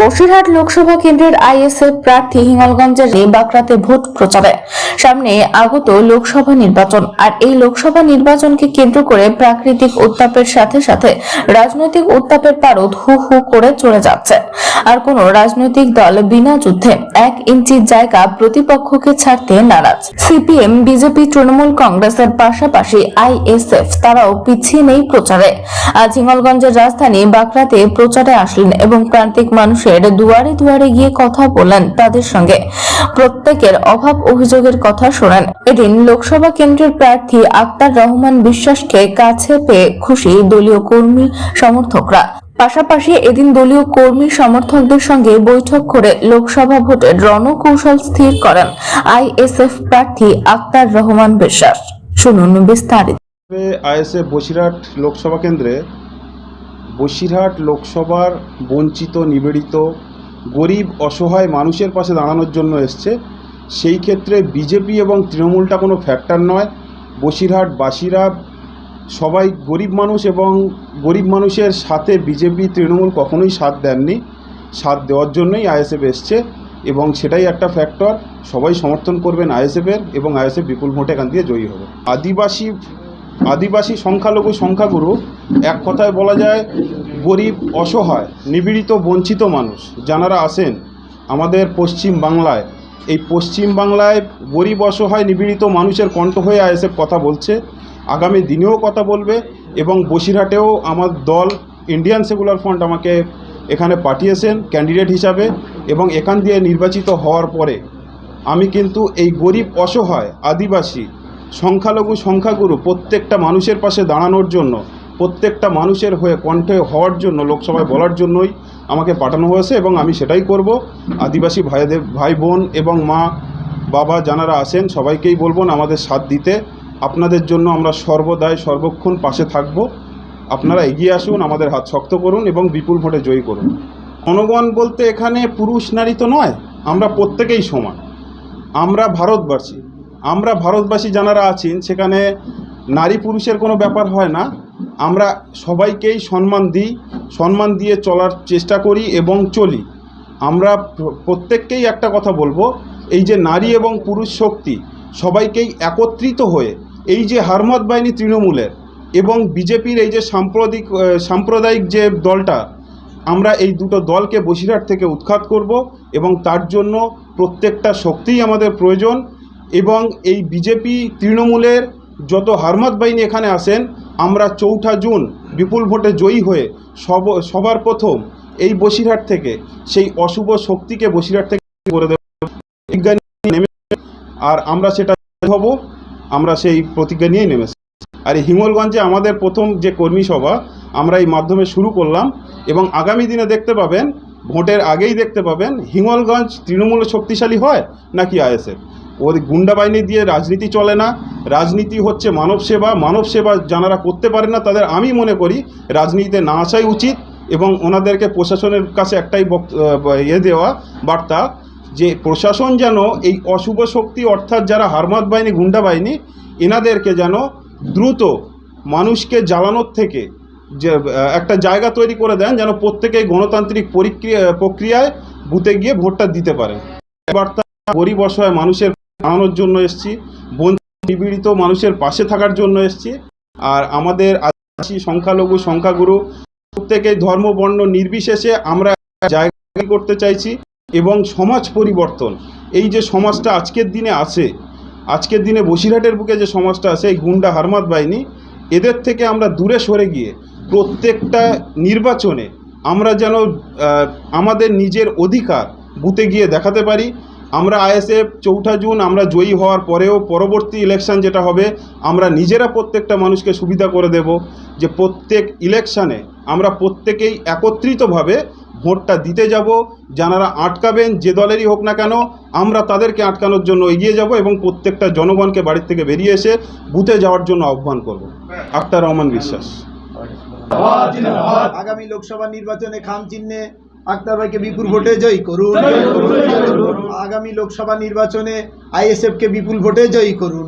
বসিরহাট লোকসভা কেন্দ্রের আইএসএফ প্রার্থী হিঙ্গলগঞ্জের বাকরাতে ভোট প্রচারে। সামনে আগত লোকসভা নির্বাচন। আর এই লোকসভা নির্বাচনকে কেন্দ্র করে প্রাকৃতিক উত্তাপের সাথে সাথে রাজনৈতিক উত্তাপের পারদ হু হু করে চলে যাচ্ছে। আর কোন রাজনৈতিক দল বিনা যুদ্ধে এক ইঞ্চির জায়গা প্রতিপক্ষকে ছাড়তে নারাজ। সিপিএম, বিজেপি, তৃণমূল কংগ্রেসের পাশাপাশি আইএসএফ তারাও পিছিয়ে নেই প্রচারে। আজ হিঙ্গলগঞ্জের রাজধানী বাকরাতে প্রচারে আসলেন এবং প্রান্তিক মানুষের দুয়ারে দুয়ারে গিয়ে কথা বললেন তাদের সঙ্গে। প্রত্যেকের অভাব অভিযোগের কথা শোনেন। এদিন লোকসভা কেন্দ্রের প্রার্থী আক্তার রহমান বিশ্বাসকে কাছে পেয়ে খুশি দলীয় কর্মী সমর্থকরা। পাশাপাশি এদিন দলীয় কর্মী সমর্থকদের সঙ্গে বৈঠক করে লোকসভা ভোটের রণকৌশল স্থির করেন আইএসএফ প্রার্থী আক্তার রহমান বিশ্বাস। শুনুন বিস্তারিত। আইএসএফ বসিরহাট লোকসভা কেন্দ্রে বসিরহাট লোকসভার বঞ্চিত, নিবেড়িত, গরিব, অসহায় মানুষের পাশে দাঁড়ানোর জন্য এসছে। সেই ক্ষেত্রে বিজেপি এবং তৃণমূলটা কোনো ফ্যাক্টর নয়। বসিরহাটবাসীরা সবাই গরিব মানুষ এবং গরিব মানুষের সাথে বিজেপি, তৃণমূল কখনোই সাথ দেননি। সাথ দেওয়ার জন্যই আইএসএফ এসছে এবং সেটাই একটা ফ্যাক্টর সবাই সমর্থন করবেন আইএসএফের এবং আইএসএফ বিপুল ভোটে এখান দিয়ে জয়ী হবে। আদিবাসী আদিবাসী সংখ্যালঘু সংখ্যাগুরু এক কথায় বলা যায়, গরিব, অসহায় নিবিড়িত বঞ্চিত মানুষ। যারা আসেন আমাদের পশ্চিম বাংলায়, এই পশ্চিম বাংলায় গরিব, অসহায় নিবিড়িত মানুষের কণ্ঠ হয়ে আইএসএফ কথা বলছে, আগামী দিনেও কথা বলবে এবং বসিরহাটেও আমার দল ইন্ডিয়ান সেকুলার ফ্রন্ট আমাকে এখানে পাঠিয়েছেন ক্যান্ডিডেট হিসাবে এবং এখান দিয়ে নির্বাচিত হওয়ার পরে আমি কিন্তু এই গরিব, অসহায়, আদিবাসী, সংখ্যালঘু, সংখ্যাগুরু প্রত্যেকটা মানুষের পাশে দাঁড়ানোর জন্য প্রত্যেকটা মানুষের হয়ে, কণ্ঠে হওয়ার জন্য, লোকসভায় বলার জন্যই আমাকে পাঠানো হয়েছে এবং আমি সেটাই করব। আদিবাসী ভাইদের ভাই বোন এবং মা, বাবা যারা আছেন, সবাইকেই বলব আমাদের সাথ দিতে। আপনাদের জন্য আমরা সর্বদাই সর্বক্ষণ পাশে থাকব। আপনারা এগিয়ে আসুন, আমাদের হাত শক্ত করুন এবং বিপুল ভোটে জয়ী করুন। জনগণ বলতে এখানে পুরুষ নারী তো নয়, আমরা প্রত্যেকেই সমান। আমরা ভারতবাসী। আমরা ভারতবাসী যারা আছেন, সেখানে নারী পুরুষের কোনো ব্যাপার হয় না। আমরা সবাইকেই সম্মান দিই, সম্মান দিয়ে চলার চেষ্টা করি এবং চলি। আমরা প্রত্যেককেই একটা কথা বলব, এই যে নারী এবং পুরুষ শক্তি সবাইকেই একত্রিত হয়ে, এই যে হারমত বাহিনী তৃণমূলের এবং বিজেপির এই যে সাম্প্রদিক সাম্প্রদায়িক যে দলটা, আমরা এই দুটো দলকে বসিরহাট থেকে উৎখাত করব এবং তার জন্য প্রত্যেকটা শক্তিই আমাদের প্রয়োজন এবং এই বিজেপি তৃণমূলের যত হারমাত বাহিনী এখানে আসেন আমরা চৌঠা জুন বিপুল ভোটে জয়ী হয়ে সব, সবার প্রথম এই বসিরহাট থেকে, সেই অশুভ শক্তিকে বসিরহাট থেকে করে দেব। নেমে আর আমরা সেটা হব, আমরা সেই প্রতিজ্ঞা নিয়েই নেমেছি আর এই হিঙ্গলগঞ্জে আমাদের প্রথম যে কর্মী সভা, আমরা এই মাধ্যমে শুরু করলাম এবং আগামী দিনে দেখতে পাবেন ভোটের আগেই দেখতে পাবেন হিঙ্গলগঞ্জ তৃণমূল শক্তিশালী হয় নাকি আইএসএফ? ওদের গুন্ডা বাহিনী দিয়ে রাজনীতি চলে না, রাজনীতি হচ্ছে মানব সেবা মানব সেবা যারা করতে পারে না তাদের আমি মনে করি রাজনীতিতে না আসাই উচিত এবং ওনাদেরকে প্রশাসনের কাছে একটাই ইয়ে দেওয়া বার্তা যে প্রশাসন যেন এই অশুভ শক্তি অর্থাৎ যারা হারমাত বাহিনী গুন্ডা বাহিনী এনাদেরকে যেন দ্রুত মানুষকে জ্বালানোর থেকে যে একটা জায়গা তৈরি করে দেন যেন প্রত্যেকেই গণতান্ত্রিক পরিক্রিয়া প্রক্রিয়ায় বুথে গিয়ে ভোটটা দিতে পারে। বার্তা, গরিব অসহায় মানুষের আনানোর জন্য এসছি নিপীড়িত মানুষের পাশে থাকার জন্য এসছি, আর আমাদের আদিবাসী সংখ্যালঘু সংখ্যাগুরু প্রত্যেকেই ধর্ম, বর্ণ নির্বিশেষে আমরা জায়গা করতে চাইছি এবং সমাজ পরিবর্তন। এই যে সমাজটা আজকের দিনে আছে, আজকের দিনে বসিরহাটের বুকে যে সমাজটা আছে, এই গুন্ডা হারমাত বাহিনী, এদের থেকে আমরা দূরে সরে গিয়ে প্রত্যেকটা নির্বাচনে আমরা যেন আমাদের নিজের অধিকার বুথে গিয়ে দেখাতে পারি। আমরা আইএসএফ চৌঠা জুন আমরা জয়ী হওয়ার পরেও পরবর্তী ইলেকশান যেটা হবে, আমরা নিজেরা প্রত্যেকটা মানুষকে সুবিধা করে দেব যে প্রত্যেক ইলেকশানে আমরা প্রত্যেকেই একত্রিতভাবে ভোটটা দিতে যাব। যারা আটকাবেন, যে দলেরই হোক না কেন, আমরা তাদেরকে আটকানোর জন্য এগিয়ে যাব এবং প্রত্যেকটা জনগণকে বাড়ির থেকে বেরিয়ে এসে বুথে যাওয়ার জন্য আহ্বান করব। আক্তার রহমান বিশ্বাস। আগামী লোকসভা নির্বাচনে খাম চিহ্নে আক্তার ভাইকে বিপুল ভোটে জয়ী করুন। আগামী লোকসভা নির্বাচনে আইএসএফ কে বিপুল ভোটে জয়ী করুন।